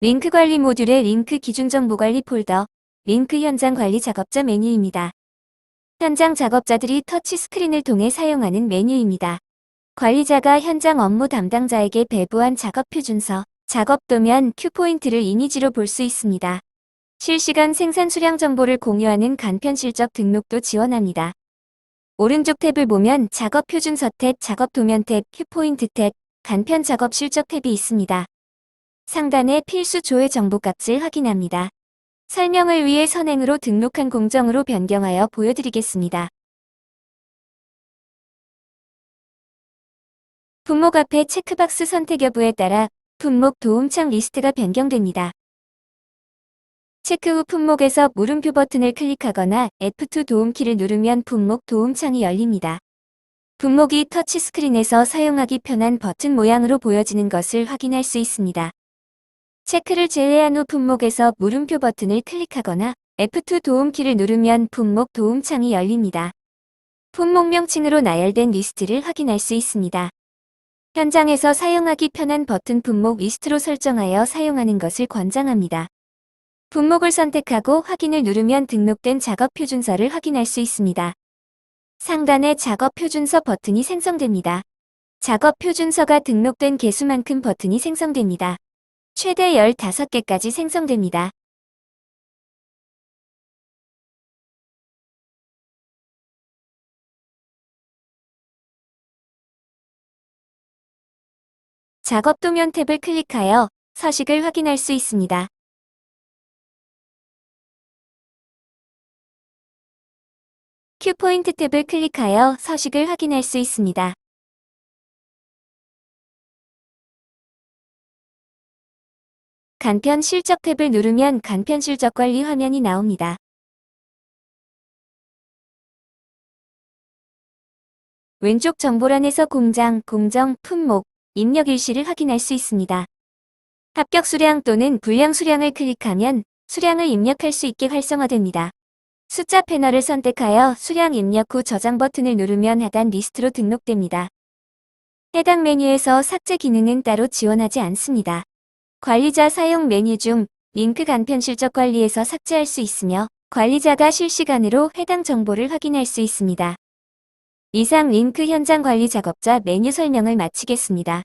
링크 관리 모듈의 링크 기준 정보 관리 폴더, 링크 현장 관리 작업자 메뉴입니다. 현장 작업자들이 터치 스크린을 통해 사용하는 메뉴입니다. 관리자가 현장 업무 담당자에게 배부한 작업 표준서, 작업 도면 큐포인트를 이미지로 볼 수 있습니다. 실시간 생산 수량 정보를 공유하는 간편 실적 등록도 지원합니다. 오른쪽 탭을 보면 작업 표준서 탭, 작업 도면 탭, 큐포인트 탭, 간편 작업 실적 탭이 있습니다. 상단에 필수 조회 정보 값을 확인합니다. 설명을 위해 선행으로 등록한 공정으로 변경하여 보여드리겠습니다. 품목 앞에 체크박스 선택 여부에 따라 품목 도움창 리스트가 변경됩니다. 체크 후 품목에서 물음표 버튼을 클릭하거나 F2 도움키를 누르면 품목 도움창이 열립니다. 품목이 터치스크린에서 사용하기 편한 버튼 모양으로 보여지는 것을 확인할 수 있습니다. 체크를 제외한 후 품목에서 물음표 버튼을 클릭하거나 F2 도움키를 누르면 품목 도움창이 열립니다. 품목 명칭으로 나열된 리스트를 확인할 수 있습니다. 현장에서 사용하기 편한 버튼 품목 리스트로 설정하여 사용하는 것을 권장합니다. 품목을 선택하고 확인을 누르면 등록된 작업 표준서를 확인할 수 있습니다. 상단에 작업 표준서 버튼이 생성됩니다. 작업 표준서가 등록된 개수만큼 버튼이 생성됩니다. 최대 15개까지 생성됩니다. 작업 도면 탭을 클릭하여 서식을 확인할 수 있습니다. 큐포인트 탭을 클릭하여 서식을 확인할 수 있습니다. 간편 실적 탭을 누르면 간편 실적 관리 화면이 나옵니다. 왼쪽 정보란에서 공장, 공정, 품목, 입력 일시를 확인할 수 있습니다. 합격 수량 또는 불량 수량을 클릭하면 수량을 입력할 수 있게 활성화됩니다. 숫자 패널을 선택하여 수량 입력 후 저장 버튼을 누르면 하단 리스트로 등록됩니다. 해당 메뉴에서 삭제 기능은 따로 지원하지 않습니다. 관리자 사용 메뉴 중 링크 간편 실적 관리에서 삭제할 수 있으며 관리자가 실시간으로 해당 정보를 확인할 수 있습니다. 이상 링크 현장 관리 작업자 메뉴 설명을 마치겠습니다.